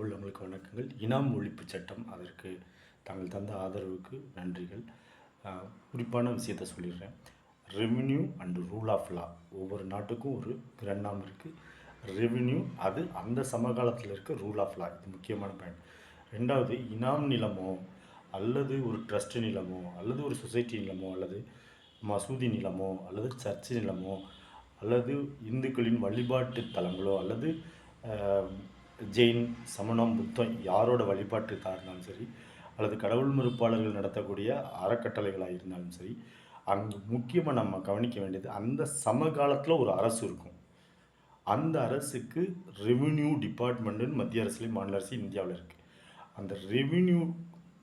அன்புள்ளவங்களுக்கு வணக்கங்கள். இனாம் ஒழிப்பு சட்டம் அதற்கு தாங்கள் தந்த ஆதரவுக்கு நன்றிகள். குறிப்பான விஷயத்த சொல்லிடுறேன். Revenue and rule of law ஒவ்வொரு நாட்டுக்கும் ஒரு கிரண்டாம் இருக்குது ரெவென்யூ அது அந்த சமகாலத்தில் இருக்க ரூல் ஆஃப் லா இது முக்கியமான பாயிண்ட் ரெண்டாவது இனாம் நிலமோ அல்லது ஒரு ட்ரஸ்ட் நிலமோ அல்லது ஒரு சொசைட்டி நிலமோ அல்லது மசூதி நிலமோ அல்லது சர்ச் நிலமோ அல்லது இந்துக்களின் வழிபாட்டு தலங்களோ அல்லது ஜெயின் சமணம் புத்தம் யாரோட வழிபாட்டுக்காக இருந்தாலும் சரி அல்லது கடவுள் மறுப்பாளர்கள் நடத்தக்கூடிய அறக்கட்டளைகளாக இருந்தாலும் சரி அங்கே முக்கியமாக நம்ம கவனிக்க வேண்டியது அந்த சமகாலத்தில் ஒரு அரசு இருக்கும். அந்த அரசுக்கு ரெவின்யூ டிபார்ட்மெண்ட்டுன்னு மத்திய அரசுலேயும் மாநில அரசு இந்தியாவில் இருக்குது அந்த ரெவின்யூ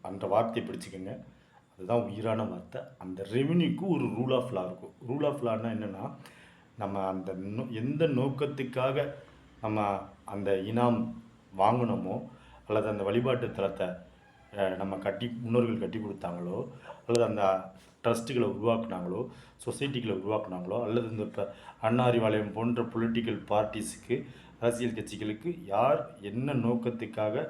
அந்த வார்த்தையை பிடிச்சிக்கோங்க. அதுதான் உயிரான வார்த்தை. அந்த ரெவின்யூக்கு ஒரு ரூல் ஆஃப் லா இருக்கும். ரூல் ஆஃப் லான்னா என்னென்னா நம்ம அந்த நோ எந்த நோக்கத்துக்காக நம்ம அந்த இனாம் வாங்கினோமோ அல்லது அந்த வழிபாட்டு தலத்தை நம்ம கட்டி முன்னோர்கள் கட்டி கொடுத்தாங்களோ அல்லது அந்த ட்ரஸ்ட்டுகளை உருவாக்குனாங்களோ சொசைட்டிகளை உருவாக்குனாங்களோ அல்லது இந்த இப்போ அண்ணா அறிவாலயம் போன்ற பொலிட்டிக்கல் பார்ட்டிஸுக்கு அரசியல் கட்சிகளுக்கு யார் என்ன நோக்கத்துக்காக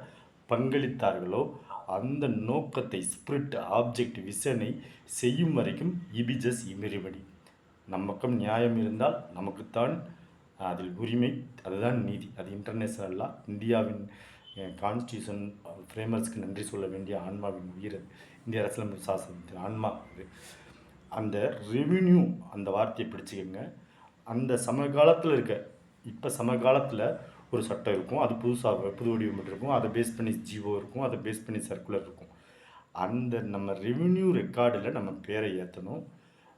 பங்களித்தார்களோ அந்த நோக்கத்தை ஸ்பிரிட் ஆப்ஜெக்ட் விசனை செய்யும் வரைக்கும் இபிஜஸ் இமிரிபடி. நமக்கும் நியாயம் இருந்தால் நமக்குத்தான் அதில் உரிமை அதுதான் நீதி. அது இன்டர்நேஷ்னலாக இந்தியாவின் கான்ஸ்டியூஷன் ஃப்ரேமர்ஸ்க்கு நன்றி சொல்ல வேண்டிய ஆன்மாவின் உயிர் அது. இந்திய அரசியலமைப்பு சாசனத்தின் ஆன்மா அது. அந்த ரெவின்யூ அந்த வார்த்தையை பிடிச்சிக்கங்க. அந்த சமகாலத்தில் இருக்க இப்போ சமகாலத்தில் ஒரு சட்டம் இருக்கும். அது புதுசாக புது வடிவம் இருக்கும். அதை பேஸ் பண்ணி ஜிஓ இருக்கும். அதை பேஸ் பண்ணி சர்க்குலர் இருக்கும். அந்த நம்ம ரெவின்யூ ரெக்கார்டில் நம்ம பேரை ஏற்றணும்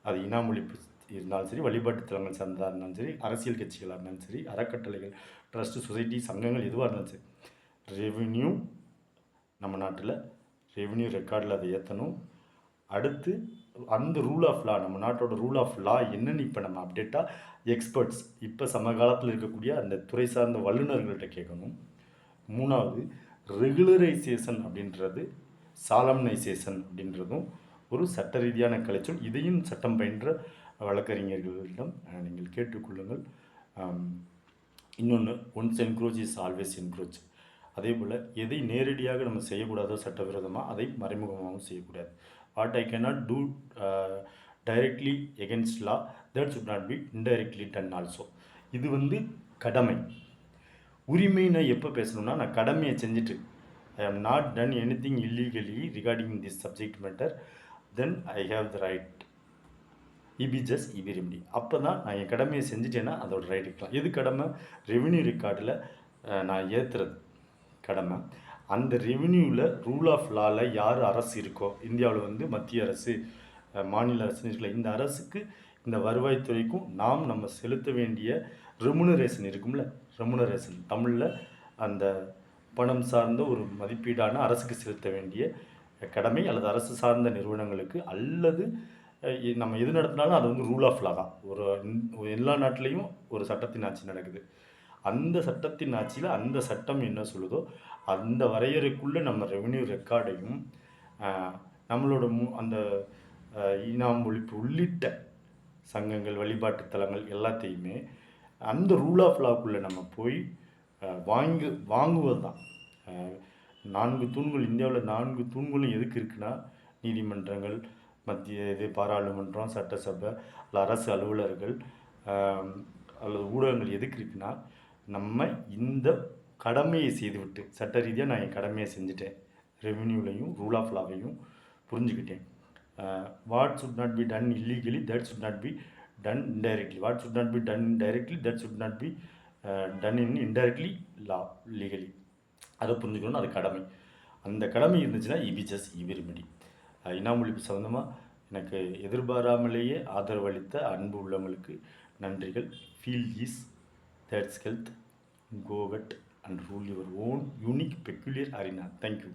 அது இனாமொழிப்பு இருந்தாலும் சரி வழிபாட்டு தலங்கள் சார்ந்ததாக இருந்தாலும் சரி அரசியல் கட்சிகளாக இருந்தாலும் சரி அறக்கட்டளைகள் ட்ரஸ்ட்டு சொசைட்டி சங்கங்கள் எதுவாக இருந்தாலும் சரி ரெவென்யூ நம்ம நாட்டில் ரெவென்யூ ரெக்கார்டில் அதை ஏற்றணும் அடுத்து அந்த ரூல் ஆஃப் லா நம்ம நாட்டோட ரூல் ஆஃப் லா என்னன்னு இப்போ நம்ம அப்டேட்டாக எக்ஸ்பர்ட்ஸ் இப்போ சமகாலத்தில் இருக்கக்கூடிய அந்த துறை சார்ந்த வல்லுநர்கள்ட்ட கேட்கணும். மூணாவது ரெகுலரைசேஷன் அப்படின்றது சாலம்னைசேஷன் அப்படின்றதும் ஒரு சட்ட ரீதியான கலைச்சொல். இதையும் சட்டம் பயின்ற வழக்கறிஞர்களிடம் நீங்கள் கேட்டுக்கொள்ளுங்கள். இன்னொன்று once encroach is always encroach அதே போல் எதை நேரடியாக நம்ம செய்யக்கூடாதோ சட்டவிரோதமாக அதை மறைமுகமாகவும் செய்யக்கூடாது. What I cannot do directly against law that should not be indirectly done also இது வந்து கடமை. உரிமை நான் எப்போ பேசணும்னா நான் கடமையை செஞ்சுட்டு I am not done anything illegally regarding this subject matter then I have the right EB just இபி அப்போ தான் நான் என் கடமையை செஞ்சுட்டேன்னா அதோட ரைட் இருக்கலாம். எது கடமை? ரெவின்யூ ரெக்கார்டில் நான் ஏற்றுறது கடமை. அந்த ரெவின்யூவில் ரூல் ஆஃப் லாவில் யார் அரசு இருக்கோ இந்தியாவில் வந்து மத்திய அரசு மாநில அரசு இருக்கல இந்த அரசுக்கு இந்த வருவாய்த்துறைக்கும் நாம் நம்ம செலுத்த வேண்டிய ரெமுனரேஷன் இருக்கும்ல. ரெமுனரேஷன் தமிழில் அந்த பணம் சார்ந்த ஒரு மதிப்பீடான அரசுக்கு செலுத்த வேண்டிய கடமை அல்லது அரசு சார்ந்த நிறுவனங்களுக்கு அல்லது நம்ம எது நடத்தினாலும் அது வந்து ரூல் ஆஃப் லா தான். ஒரு எல்லா நாட்டிலையும் ஒரு சட்டத்தின் ஆட்சி நடக்குது. அந்த சட்டத்தின் ஆட்சியில் அந்த சட்டம் என்ன சொல்லுதோ அந்த வரையறைக்குள்ளே நம்ம ரெவென்யூ ரெக்கார்டையும் நம்மளோட மு அந்த இனாம் ஒழிப்பு உள்ளிட்ட சங்கங்கள் வழிபாட்டு தலங்கள் எல்லாத்தையுமே அந்த ரூல் ஆஃப் லாக்குள்ளே நம்ம போய் வாங்கி வாங்குவது தான். நான்கு தூண்கள் இந்தியாவில் நான்கு தூண்களும் எதுக்கு இருக்குன்னா நீதிமன்றங்கள் மத்திய இது பாராளுமன்றம் சட்டசபை அல்ல அரசு அலுவலர்கள் அல்லது ஊடகங்கள் எதுக்கு இருக்குன்னா நம்ம இந்த கடமையை செய்துவிட்டு சட்ட ரீதியாக நான் என் கடமையை செஞ்சுட்டேன். ரெவென்யூலையும் ரூல் ஆஃப் லாவையும் புரிஞ்சுக்கிட்டேன். What should not be done illegally that should not be done indirectly what should not be done directly that should not be done in indirectly law legally அதை புரிஞ்சுக்கணும்னு அது கடமை. அந்த கடமை இருந்துச்சுன்னா இபி ஜஸ்ட் இபி இனாமொழிப்பு சம்மந்தமாக எனக்கு எதிர்பாராமலேயே ஆதரவளித்த அன்பு உள்ளவங்களுக்கு நன்றிகள். Feel is that's health covet and rule your own unique peculiar arena thank you